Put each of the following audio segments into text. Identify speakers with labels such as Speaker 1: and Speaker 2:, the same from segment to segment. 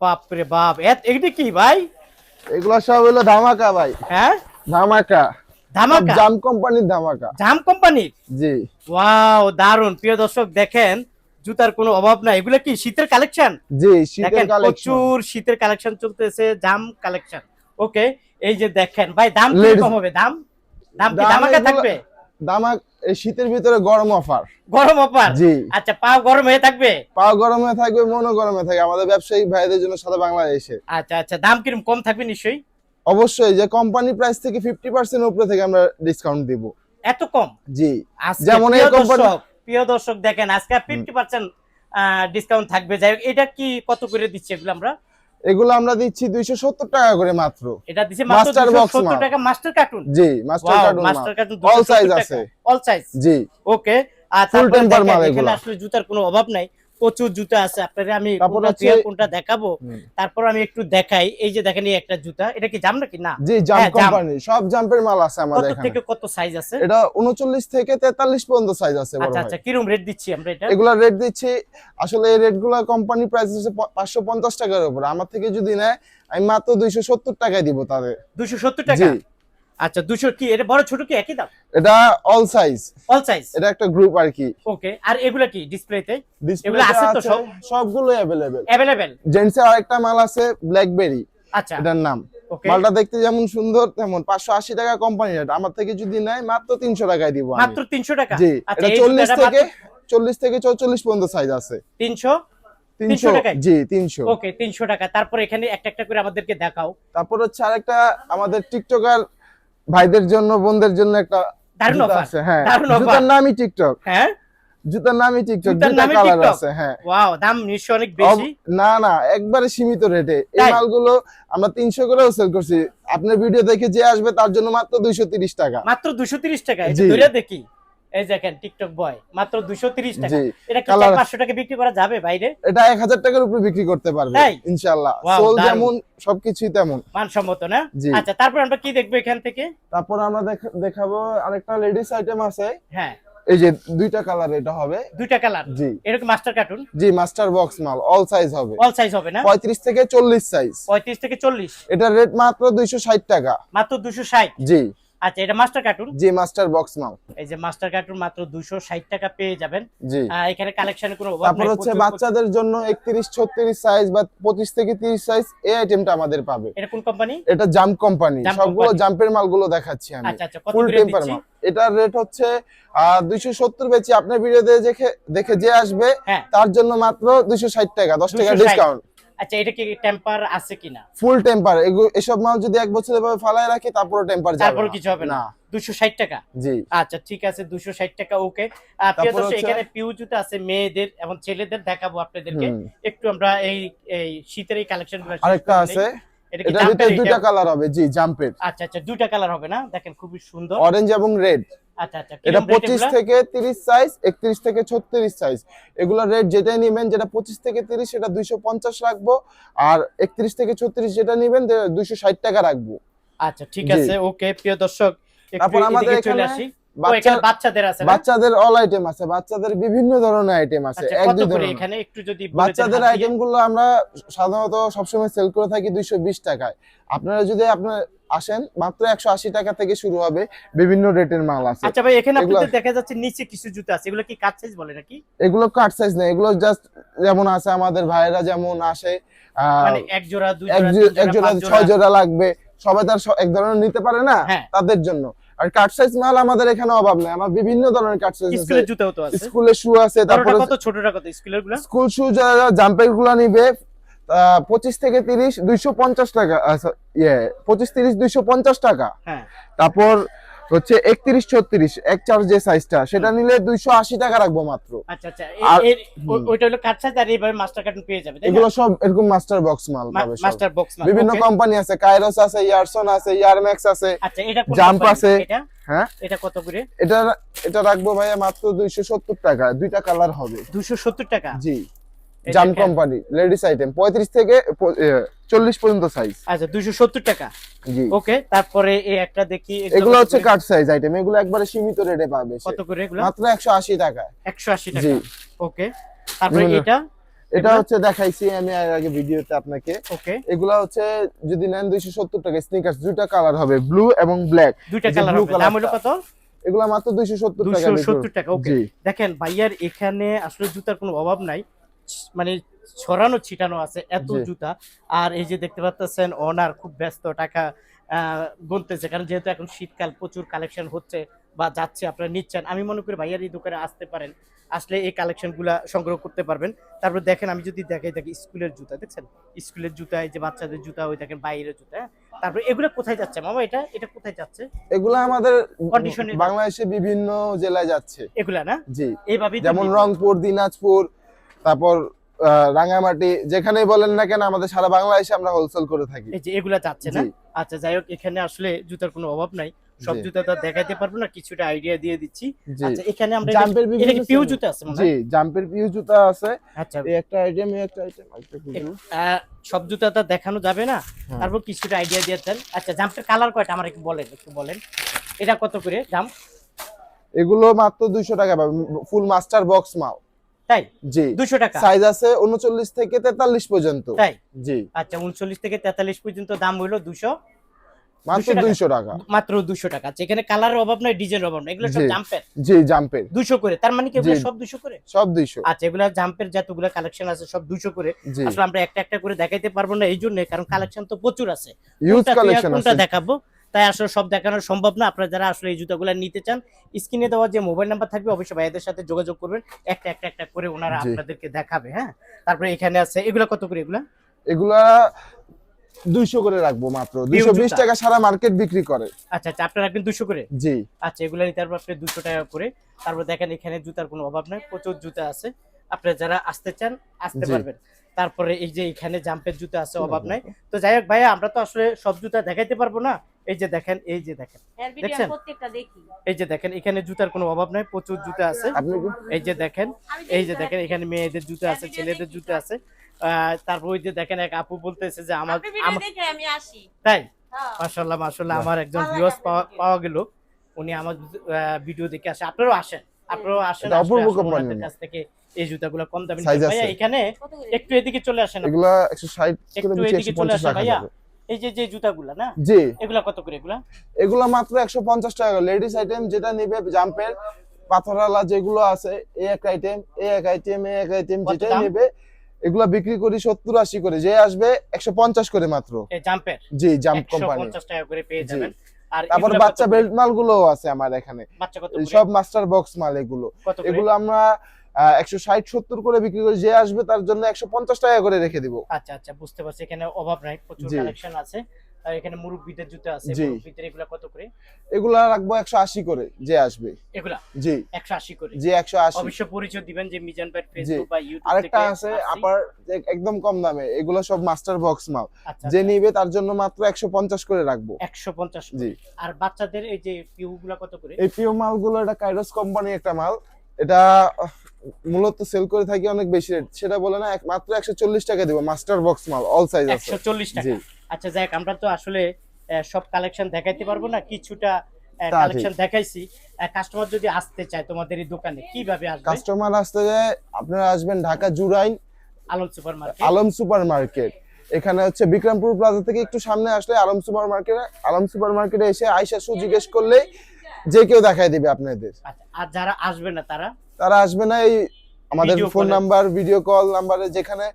Speaker 1: বাপরে বাপ। এটা কি ভাই?
Speaker 2: এগুলো সব হলো ধামাকা ভাই।
Speaker 1: হ্যাঁ?
Speaker 2: ধামাকা।
Speaker 1: ধামাকা?
Speaker 2: জাম কোম্পানির ধামাকা।
Speaker 1: জাম কোম্পানির?
Speaker 2: জি।
Speaker 1: ওয়াও দারুণ প্রিয় দর্শক দেখেন জুতার কোনো অভাব নাই। এগুলো কি শীতের কালেকশন?
Speaker 2: জি শীতের কালেকশন।
Speaker 1: প্রচুর শীতের কালেকশন চলতেছে জাম কালেকশন। ওকে এই যে দেখেন ভাই দাম কি কম হবে? দাম? দাম কি ধামাকা থাকবে?
Speaker 2: দামাক এই শীতের ভিতরে গরম অফার।
Speaker 1: গরম অফার?
Speaker 2: জি।
Speaker 1: আচ্ছা পাও গরম হয়ে থাকবে?
Speaker 2: পাও গরমে থাকবে মনও গরমে থাকবে। আমাদের ব্যবসায়ী ভাইদের জন্য সারা বাংলাদেশে।
Speaker 1: আচ্ছা আচ্ছা দাম কীরকম কম থাকবে নিশ্চয়ই?
Speaker 2: অবশ্যই যে কোম্পানি প্রাইস থেকে ফিফটি পার্সেন্ট উপরে থেকে আমরা ডিসকাউন্ট দিব।
Speaker 1: এত কম?
Speaker 2: জি। যেমন এই
Speaker 1: দর্শক প্রিয় দর্শক দেখেন আজকে ফিফটি পার্সেন্ট ডিসকাউন্ট থাকবে। যাই হোক এটা কি কত করে দিচ্ছে এগুলো আমরা?
Speaker 2: এগুলো আমরা দিচ্ছি দুইশো সত্তর টাকা করে মাত্র।
Speaker 1: এটা মাত্র 270 টাকা মাস্টার কার্টুন
Speaker 2: জি master carton
Speaker 1: master carton
Speaker 2: all size আছে।
Speaker 1: অল সাইজ
Speaker 2: জি।
Speaker 1: ওকে আর
Speaker 2: ফুল
Speaker 1: টেম্পার
Speaker 2: মাল এগুলো।
Speaker 1: আসলে জুতার কোনো অভাব নাই। প্রচুর জুতা আছে আপনাদের আমি কোনটা দেখাবো তারপর আমি একটু দেখাই। এই যে দেখেন একটা জুতা এটা কি জাম নাকি? না।
Speaker 2: জি জাম
Speaker 1: হ্যাঁ,
Speaker 2: কোম্পানি সব জাম্পের মাল আছে
Speaker 1: কত
Speaker 2: আমাদের এখানে।
Speaker 1: থেকে কত সাইজ আছে?
Speaker 2: এটা উনচল্লিশ থেকে তেতাল্লিশ পর্যন্ত সাইজ আছে
Speaker 1: আচ্ছা। আচ্ছা কিরম রেট দিচ্ছি আমরা এটা?
Speaker 2: এগুলা রেট দিচ্ছি আসলে এই রেটগুলা কোম্পানি প্রাইস হচ্ছে পাঁচশো পঞ্চাশ টাকার উপরে। আমার থেকে যদি নেয় আমি মাত্র দুইশো সত্তর টাকায় দিব তাদের।
Speaker 1: দুশো সত্তর টাকা?
Speaker 2: জি।
Speaker 1: আচ্ছা দুশো কি? এটা বড় ছোট কি? একই দাম?
Speaker 2: এটা অল সাইজ
Speaker 1: অল সাইজ
Speaker 2: এটা একটা গ্রুপ আর কি।
Speaker 1: ওকে আর এগুলা কি? ডিসপ্লেতে এগুলো আছে তো সব?
Speaker 2: সবগুলো অ্যাভেলেবেল
Speaker 1: অ্যাভেলেবেল
Speaker 2: জেন্টসের আরেকটা মাল আছে ব্ল্যাকবেরি
Speaker 1: আচ্ছা।
Speaker 2: এটার নাম।
Speaker 1: ওকে
Speaker 2: মালটা দেখতে যেমন সুন্দর তেমন। পাঁচশো আশি টাকা কোম্পানি রেট আমার থেকে যদি নেয় মাত্র তিনশো টাকায় দিব আমি।
Speaker 1: মাত্র তিনশো টাকা?
Speaker 2: জি।
Speaker 1: আচ্ছা
Speaker 2: এটা
Speaker 1: এই
Speaker 2: চল্লিশ
Speaker 1: জুতাটা
Speaker 2: থেকে চল্লিশ থেকে চৌচল্লিশ পর্যন্ত সাইজ আছে।
Speaker 1: তিনশো?
Speaker 2: তিনশো।
Speaker 1: টাকায়?
Speaker 2: জি তিনশো।
Speaker 1: ওকে টাকা। তারপর এখানে একটা একটা করে আমাদেরকে দেখাও।
Speaker 2: তারপর হচ্ছে আরেকটা আমাদের টিকটকার ভাইদের জন্য বোনদের জন্য একটা
Speaker 1: দারুণ
Speaker 2: জুতা আছে হ্যাঁ। জুতার নামই টিকটক
Speaker 1: হ্যাঁ?
Speaker 2: জুতার নামই টিকটক
Speaker 1: জুতার
Speaker 2: কালার আছে হ্যাঁ।
Speaker 1: ওয়াও দাম নিশ্চয় অনেক বেশি।
Speaker 2: না না একবারে সীমিত রেটে এই মালগুলো আমরা তিনশো করেও সেল করছি। আপনার ভিডিও দেখে যে আসবে তার জন্য মাত্র দুইশো তিরিশ টাকা।
Speaker 1: মাত্র দুশো তিরিশ টাকা এই ধরে দেখি। এই দেখেন টিকটক বয় মাত্র দুশো তিরিশ টাকা। এটা কি
Speaker 2: Colour-
Speaker 1: পাঁচশো টাকা বিক্রি করা যাবে বাইরে?
Speaker 2: এটা এক হাজার টাকার উপরে বিক্রি করতে পারবে
Speaker 1: তাই?
Speaker 2: সোল যেমন সবকিছুই তেমন।
Speaker 1: মানসম্মত না? আচ্ছা তারপর আমরা কি দেখব এখান থেকে?
Speaker 2: তারপর আমরা দেখাবো আরেকটা লেডিস আইটেম আছে।
Speaker 1: হ্যাঁ।
Speaker 2: এই যে দুইটা কালার এটা হবে।
Speaker 1: দুইটা কালার
Speaker 2: জি।
Speaker 1: এরকম মাস্টার কার্টুন
Speaker 2: জি মাস্টার বক্স মাল অল সাইজ হবে।
Speaker 1: অল সাইজ হবে না?
Speaker 2: পঁয়ত্রিশ থেকে চল্লিশ সাইজ
Speaker 1: পঁয়ত্রিশ থেকে চল্লিশ?
Speaker 2: এটার রেট মাত্র দুইশো ষাট টাকা।
Speaker 1: মাত্র দুশো ষাট?
Speaker 2: জি।
Speaker 1: আচ্ছা এটা মাস্টার কার্টুন
Speaker 2: জি মাস্টার বক্স
Speaker 1: এই যে মাস্টার কার্টুন মাত্র দুশো ষাট টাকা পেয়ে যাবেন।
Speaker 2: জি।
Speaker 1: এখানে কালেকশনের কোনো অভাব
Speaker 2: তারপর হচ্ছে বাচ্চাদের জন্য একত্রিশ ছত্রিশ সাইজ বা পঁচিশ থেকে তিরিশ সাইজ এই আইটেমটা আমাদের পাবে।
Speaker 1: এটা কোন কোম্পানি
Speaker 2: এটা জাম্প কোম্পানি সবগুলো। জাম্পের মালগুলো দেখাচ্ছি আমি।
Speaker 1: আচ্ছা আচ্ছা কত করে দিচ্ছি?
Speaker 2: এটার রেট হচ্ছে দুইশো সত্তর বেচি। আপনার ভিডিও দেখে দেখে যে আসবে
Speaker 1: হ্যাঁ।
Speaker 2: তার জন্য মাত্র দুইশো ষাট টাকা দশ টাকা ডিসকাউন্ট
Speaker 1: আচ্ছা এটা কি টেম্পার আছে কিনা?
Speaker 2: ফুল টেম্পার এসব মাল যদি এক বছর এভাবে ফালায় রাখি তারপরে টেম্পার যাবে
Speaker 1: তারপর কিছু হবে না।
Speaker 2: না।
Speaker 1: দুশো ষাট টাকা?
Speaker 2: জি।
Speaker 1: আচ্ছা ঠিক আছে দুশো ষাট টাকা ওকে।
Speaker 2: হচ্ছে-
Speaker 1: এখানে পিউ জুতা আছে মেয়েদের এবং ছেলেদের দেখাবো আপনাদেরকে। একটু আমরা এই এই শীতের এই কালেকশন
Speaker 2: আরেকটা আছে।
Speaker 1: এটা?
Speaker 2: দুইটা কালার হবে জি জাম্পের
Speaker 1: আচ্ছা আচ্ছা দুইটা কালার হবে না? দেখেন খুবই সুন্দর।
Speaker 2: অরেঞ্জ এবং রেড এটা পঁচিশ থেকে তিরিশ সাইজ একত্রিশ থেকে ছত্রিশ সাইজ এগুলো রেট যেটাই নিবেন যেটা পঁচিশ থেকে তিরিশ সেটা দুইশো পঞ্চাশ রাখব। আর একত্রিশ থেকে ছত্রিশ যেটা নিবেন দুইশো ষাট টাকা রাখব।
Speaker 1: আচ্ছা ঠিক আছে ওকে প্রিয় দর্শক
Speaker 2: তারপর আমাদের
Speaker 1: চলে
Speaker 2: এখানে
Speaker 1: বাচ্চাদের আছে
Speaker 2: বাচ্চাদের অল আইটেম আছে বাচ্চাদের বিভিন্ন ধরনের আইটেম আছে
Speaker 1: আচ্ছা
Speaker 2: এক দুই ধরনের।
Speaker 1: এখানে? একটু যদি
Speaker 2: বাচ্চাদের
Speaker 1: হাত
Speaker 2: আইটেমগুলো আমরা সাধারণত সবসময় সেল করে থাকি দুইশো বিশ টাকায়। আপনারা যদি আপনার আসেন মাত্র একশো আশি টাকা থেকে শুরু হবে বিভিন্ন রেটের মাল আছে।
Speaker 1: আচ্ছা ভাই এখানে আপনাদের দেখা যাচ্ছে নিচে কিছু জুতো আছে। এগুলো কি কাট সাইজ বলে নাকি?
Speaker 2: এগুলো কাট সাইজ না এগুলো জাস্ট যেমন আছে আমাদের ভাইরা যেমন আসে
Speaker 1: মানে এক জোড়া দুই জোড়া
Speaker 2: এক
Speaker 1: জোড়া
Speaker 2: ছয়
Speaker 1: জোড়া।
Speaker 2: জোড়া লাগবে। সবাই তার এক ধরনের নিতে পারে না?
Speaker 1: হ্যাঁ।
Speaker 2: তাদের জন্য। আর কাট সাইজ মাল আমাদের এখানে অভাব নাই। আমার বিভিন্ন ধরনের কাট সাইজ আছে
Speaker 1: স্কুলের জুতো তো আছে।
Speaker 2: স্কুলের শু আছে তারপরে
Speaker 1: কত ছোটটা কত? স্কুলেরগুলো?
Speaker 2: স্কুল শু যারা জাম্পেরগুলো নিবে আহ, পঁচিশ থেকে তিরিশ দুইশো পঞ্চাশ টাকা ইয়ে পঁচিশ তিরিশ দুইশো পঞ্চাশ টাকা।
Speaker 1: হ্যাঁ।
Speaker 2: তারপর হচ্ছে একত্রিশ ছত্রিশ এক চার যে সাইজটা সেটা নিলে দুইশো আশি টাকা রাখব মাত্র।
Speaker 1: আচ্ছা আচ্ছা।
Speaker 2: আর-
Speaker 1: এ- এর- ও- ওইটা হলো কাট সাইজ আর এইভাবে মাস্টার কার্টুন পেয়ে যাবে
Speaker 2: এগুলো সব এরকম মাস্টার বক্স মাল পাবে
Speaker 1: মাস্টার বক্স
Speaker 2: বিভিন্ন কোম্পানি আছে কাইরোস আছে ইয়ারসন আছে ইয়ারম্যাক্স আছে
Speaker 1: আচ্ছা এটা কোন
Speaker 2: আছে।
Speaker 1: এটা?
Speaker 2: হ্যাঁ?
Speaker 1: এটা কত করে?
Speaker 2: এটা এটা রাখব ভাইয়া মাত্র দুইশো সত্তর টাকা দুইটা কালার হবে।
Speaker 1: 270 টাকা?
Speaker 2: জি। জাম কোম্পানি লেডিস আইটেম পঁয়ত্রিশ থেকে চল্লিশ পর্যন্ত সাইজ
Speaker 1: আচ্ছা 270 টাকা।
Speaker 2: জি।
Speaker 1: ওকে তারপরে এই একটা দেখি
Speaker 2: এগুলো হচ্ছে? কাট সাইজ আইটেম এগুলো একবারে সীমিত রেটে পাবে
Speaker 1: কত করে এগুলো?
Speaker 2: মাত্র একশো আশি টাকা।
Speaker 1: 180 টাকা।
Speaker 2: জি।
Speaker 1: ওকে তারপরে এটা?
Speaker 2: এটা হচ্ছে দেখাইছি আমি এর আগে ভিডিওতে আপনাকে।
Speaker 1: ওকে।
Speaker 2: এগুলা হচ্ছে যদি নেন দুইশো সত্তর টাকা স্নিকার্স দুইটা কালার হবে ব্লু এবং ব্ল্যাক
Speaker 1: দুইটা কালার হবে। দাম হলো কত?
Speaker 2: এগুলা মাত্র দুইশো সত্তর টাকা
Speaker 1: দুশো সত্তর টাকা ওকে। দেখেন ভাইয়ার এখানে আসলে জুতার কোনো অভাব নাই। মানে ছড়ানো ছিটানো আছে এত জুতা। আর এই যে দেখতে পাচ্ছেন ওনার খুব ব্যস্ত টাকা গুনতেছে। কারণ যেহেতু এখন শীতকাল প্রচুর কালেকশন হচ্ছে বা যাচ্ছে আপনারা নিচ্ছেন। আমি মনে করি ভাইয়ার এই দোকানে আসতে পারেন। আসলে এই কালেকশনগুলা সংগ্রহ করতে পারবেন। তারপর দেখেন আমি যদি দেখাই দেখি স্কুলের জুতা দেখছেন? স্কুলের জুতা এই যে বাচ্চাদের জুতা ওই দেখেন বাইরের জুতা হ্যাঁ? তারপর এগুলো কোথায় যাচ্ছে? মামা এটা এটা কোথায় যাচ্ছে?
Speaker 2: এগুলা আমাদের
Speaker 1: এ-
Speaker 2: বাংলাদেশে বিভিন্ন জেলায় যাচ্ছে।
Speaker 1: এগুলা না?
Speaker 2: জি।
Speaker 1: এইভাবেই তো
Speaker 2: যেমন রংপুর দিনাজপুর তারপর রাঙামাটি যেখানেই বলেন না কেন আমাদের সারা বাংলাদেশে আমরা হোলসেল করে থাকি।
Speaker 1: এই যে এগুলা যাচ্ছে না? আচ্ছা যাই হোক এখানে আসলে জুতার কোনো অভাব নাই। সব। জুতা তো আর দেখাইতে পারব না কিছুটা আইডিয়া দিয়ে দিচ্ছি। আচ্ছা এখানে আমরা
Speaker 2: জাম্পের বিভিন্ন
Speaker 1: পিউ জুতা আছে মনে
Speaker 2: জি? জাম্পের পিউ জুতা আছে।
Speaker 1: আচ্ছা।
Speaker 2: এই একটা আইটেম এই একটা আইটেম
Speaker 1: সব জুতা তো দেখানো যাবে না।
Speaker 2: হ্যাঁ।
Speaker 1: তারপর কিছুটা আইডিয়া দিয়ে দেন। আচ্ছা জাম্পের কালার কয়টা? আমার একটু বলেন একটু বলেন। এটা কত করে জাম্প
Speaker 2: এগুলো মাত্র দুইশো টাকা পাবে। ফুল মাস্টার বক্স মাল।
Speaker 1: তাই?
Speaker 2: জি।
Speaker 1: দুশো টাকা।
Speaker 2: সাইজ আছে উনচল্লিশ থেকে তেতাল্লিশ পর্যন্ত।
Speaker 1: তাই?
Speaker 2: জি।
Speaker 1: আচ্ছা উনচল্লিশ থেকে তেতাল্লিশ পর্যন্ত দাম
Speaker 2: মাত্র
Speaker 1: 200 টাকা? মাত্র টাকা। আচ্ছা এখানে কালারের অভাব নাই ডিজাইনের অভাব নাই। এগুলো সব জাম্পের
Speaker 2: জি জাম্পের
Speaker 1: করে। তার মানে কি এগুলো সব করে?
Speaker 2: সব দুইশো।
Speaker 1: আচ্ছা এগুলো জাম্পের যতগুলো কালেকশন আছে সব দুশো করে। আসলে আমরা একটা একটা করে দেখাইতে পারব না এই জন্য কারণ কালেকশন তো প্রচুর আছে।
Speaker 2: কালেকশন আছে।
Speaker 1: দেখাবো? তাই আসলে সব দেখানো সম্ভব না। আপনারা যারা আসলে এই জুতাগুলো নিতে চান স্ক্রিনে দেওয়া যে মোবাইল নাম্বার থাকবে অবশ্যই ভাইয়াদের সাথে যোগাযোগ করবেন। একটা একটা একটা করে ওনারা আপনাদেরকে দেখাবে হ্যাঁ? তারপরে এখানে আছে এগুলো কত করে এগুলা?
Speaker 2: এগুলা দুইশো করে রাখব মাত্র। দুইশো বিশ টাকা সারা মার্কেট বিক্রি করে।
Speaker 1: আচ্ছা আচ্ছা আপনারা রাখবেন দুশো করে?
Speaker 2: জি।
Speaker 1: আচ্ছা এগুলো নিতে পারবেন আপনি দুশো টাকা করে। তারপর দেখেন এখানে জুতার কোনো অভাব নাই প্রচুর জুতা আছে। আপনারা যারা আসতে চান আসতে পারবেন। তারপরে এই যে এখানে জাম্পের জুতা আছে অভাব নাই। তো যাই হোক ভাইয়া আমরা তো আসলে সব জুতা দেখাইতে পারব না। এই যে দেখেন এই যে দেখেন। দেখছেন? এই যে দেখেন এখানে জুতার কোনো অভাব নাই প্রচুর জুতা আছে। এই যে দেখেন এই যে দেখেন এখানে মেয়েদের জুতা আছে ছেলেদের জুতা আছে। তারপর ওই যে দেখেন এক আপু বলতেছে যে আমার তাই?
Speaker 3: হ্যাঁ।
Speaker 1: মাশাল্লাহ মাশাল্লাহ আমার একজন ভিউয়ার্স পাওয়া। গেল। উনি আমার ভিডিও দেখে আসে। আপনারাও আসেন আপনারাও আসেন
Speaker 2: এটা
Speaker 1: আসলে
Speaker 2: অপূর্ব
Speaker 1: আসলে
Speaker 2: company
Speaker 1: ওনাদের
Speaker 2: না।
Speaker 1: কাছ থেকে এই জুতাগুলো কম দামে ভাইয়া এখানে একটু এদিকে চলে আসেন।
Speaker 2: এগুলা একশো ষাট করে
Speaker 1: একটু এদিকে চলে আসেন ভাইয়া। এই যে যে জুতাগুলা না?
Speaker 2: জি।
Speaker 1: এগুলা কত করে এগুলা?
Speaker 2: এগুলো মাত্র একশো পঞ্চাশ টাকা লেডিস আইটেম যেটা নিবে জাম্পের পাথরালা যেগুলো আছে এই এক আইটেম এই এক আইটেম এই এক আইটেম যেটা নেবে এগুলা বিক্রি করি সত্তর আশি করে। যে আসবে একশো পঞ্চাশ করে মাত্র।
Speaker 1: এই জাম্পের
Speaker 2: জি জাম্প কোম্পানি
Speaker 1: পঞ্চাশ টাকা করে পেয়ে যাবেন।
Speaker 2: তারপর বাচ্চা বেল্ট মালগুলো আছে আমার এখানে? সব মাস্টার বক্স মাল এগুলো। এগুলো আমরা একশো ষাট সত্তর করে বিক্রি করি যে আসবে তার জন্য একশো পঞ্চাশ টাকা করে রেখে দিব।
Speaker 1: আচ্ছা আচ্ছা বুঝতে পারছি। এখানে অভাব নাই প্রচুর কালেকশন আছে। আর এখানে মুরব্বিদের জুতা আছে। মুরব্বিদের এগুলা কত করে?
Speaker 2: এগুলা রাখব একশো আশি করে যে আসবে।
Speaker 1: এগুলা?
Speaker 2: জি।
Speaker 1: একশো আশি করে?
Speaker 2: জি একশো আশি।
Speaker 1: অবশ্য পরিচয় দিবেন যে মিজান ভাই ফেসবুক বা ইউটিউব
Speaker 2: আরেকটা আছে। আপার একদম কম দামে। এগুলো সব মাস্টার বক্স মাল।
Speaker 1: আচ্ছা
Speaker 2: যে নিবে তার জন্য মাত্র একশো পঞ্চাশ করে রাখব।
Speaker 1: একশো পঞ্চাশ
Speaker 2: জি।
Speaker 1: আর বাচ্চাদের এই যে পিউ গুলা কত করে?
Speaker 2: এই পিও মালগুলো এটা কাইরোস কোম্পানি একটা মাল। এটা মূলত সেল করে থাকি অনেক বেশি রেট সেটা বলে না মাত্র একশো চল্লিশ টাকা দিব মাস্টার বক্স মাল অল সাইজ আছে।
Speaker 1: একশো চল্লিশ টাকা। আচ্ছা যাক আমরা তো আসলে সব কালেকশন দেখাইতে পারব না কিছুটা কালেকশন দেখাইছি। কাস্টমার যদি আসতে চায় তোমাদের এই দোকানে কীভাবে আসবে?
Speaker 2: কাস্টমার আসতে যায় আপনারা আসবেন Dhaka Jurain
Speaker 1: Alam super market
Speaker 2: Alam super market এখানে হচ্ছে বিক্রমপুর প্লাজা থেকে একটু সামনে আসলে আলম সুপার মার্কেটে আলম সুপার মার্কেটে এসে আয়সা সু জিজ্ঞেস করলেই যে কেউ দেখাই দিবে আপনাদের।
Speaker 1: আচ্ছা আর যারা আসবে না তারা?
Speaker 2: তারা আসবে না এই আমাদের ফোন নাম্বার ভিডিও কল নাম্বারে যেখানে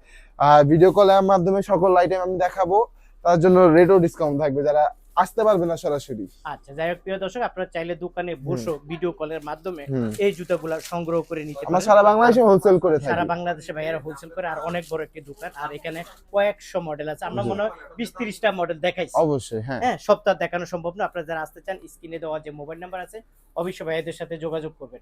Speaker 2: ভিডিও কলের মাধ্যমে সকল আইটেম আমি দেখাবো তার জন্য রেটও ডিসকাউন্ট থাকবে যারা আসতে পারবে না সরাসরি।
Speaker 1: আচ্ছা যাই হোক প্রিয় দর্শক আপনারা চাইলে দোকানে বসো ভিডিও কলের মাধ্যমে এই জুতাগুলা সংগ্রহ করে নিতে
Speaker 2: আমরা
Speaker 1: পারেন।
Speaker 2: সারা বাংলাদেশে হোলসেল করে
Speaker 1: সারা
Speaker 2: থাকি
Speaker 1: বাংলাদেশে ভাইয়ারা হোলসেল করে আর অনেক বড় একটি দোকান আর এখানে কয়েকশো মডেল আছে। আমরা মনে হয় বিশ তিরিশটা মডেল দেখাইছি।
Speaker 2: অবশ্যই হ্যাঁ।
Speaker 1: হ্যাঁ সপ্তাহ দেখানো সম্ভব না। আপনারা যারা আসতে চান স্ক্রিনে দেওয়া যে মোবাইল নাম্বার আছে অবশ্যই ভাইয়াদের সাথে যোগাযোগ করবেন।